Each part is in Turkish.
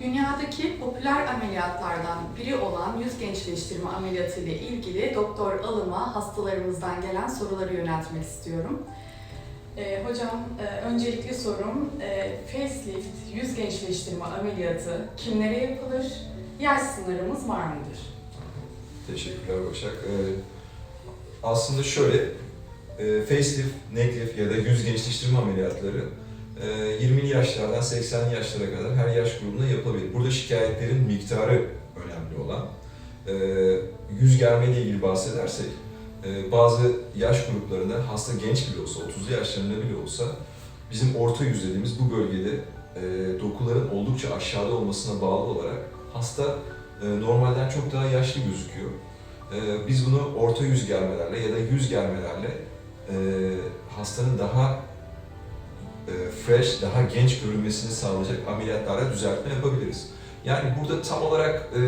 Dünyadaki popüler ameliyatlardan biri olan yüz gençleştirme ameliyatı ile ilgili Doktor Alım'a hastalarımızdan gelen soruları yöneltmek istiyorum. Ee, hocam, e, öncelikli sorum, e, facelift yüz gençleştirme ameliyatı kimlere yapılır? Yaş sınırımız var mıdır? Teşekkürler Başak. Ee, aslında şöyle, e, facelift, neck lift ya da yüz gençleştirme ameliyatları e, 20'li yaşlardan 80'li yaşlara kadar her yaş grubunda yapılabilir. Burada şikayetlerin miktarı önemli olan. E, yüz germe ile ilgili bahsedersek, e, bazı yaş gruplarında hasta genç bile olsa, 30'lu yaşlarında bile olsa bizim orta yüz dediğimiz bu bölgede e, dokuların oldukça aşağıda olmasına bağlı olarak hasta e, normalden çok daha yaşlı gözüküyor. Biz bunu orta yüz germelerle ya da yüz germelerle hastanın daha fresh, daha genç görünmesini sağlayacak ameliyatlarla düzeltme yapabiliriz. Yani burada tam olarak e,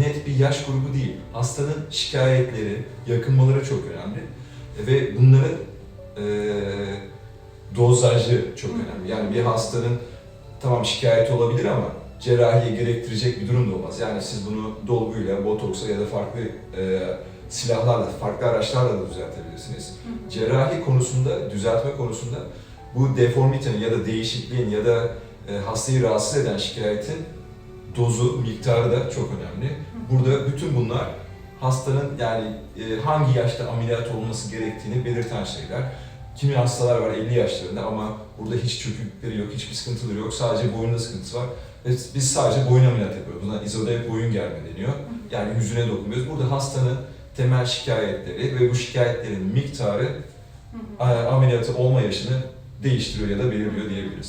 net bir yaş grubu değil. Hastanın şikayetleri, yakınmaları çok önemli. E, Ve bunların e, dozajı çok önemli. Yani bir hastanın tamam şikayeti olabilir ama cerrahiye gerektirecek bir durum da olmaz. Yani siz bunu dolguyla, botoksla ya da farklı e, silahlarla, farklı araçlarla da düzeltebilirsiniz. Cerrahi konusunda, düzeltme konusunda bu deformitenin ya da değişikliğin ya da e, hastayı rahatsız eden şikayetin dozu, miktarı da çok önemli. Burada bütün bunlar hastanın yani e, hangi yaşta ameliyat olması gerektiğini belirten şeyler. Kimi hastalar var 50 yaşlarında ama burada hiç çöküklükleri yok, hiçbir sıkıntıları yok. Sadece boyunda sıkıntısı var. Ve biz sadece boyun ameliyat yapıyoruz. Buna izode boyun germe deniyor. Yani yüzüne dokunmuyoruz. Burada hastanın temel şikayetleri ve bu şikayetlerin miktarı ameliyatı olma yaşını değiştiriyor ya da belirliyor diyebiliriz.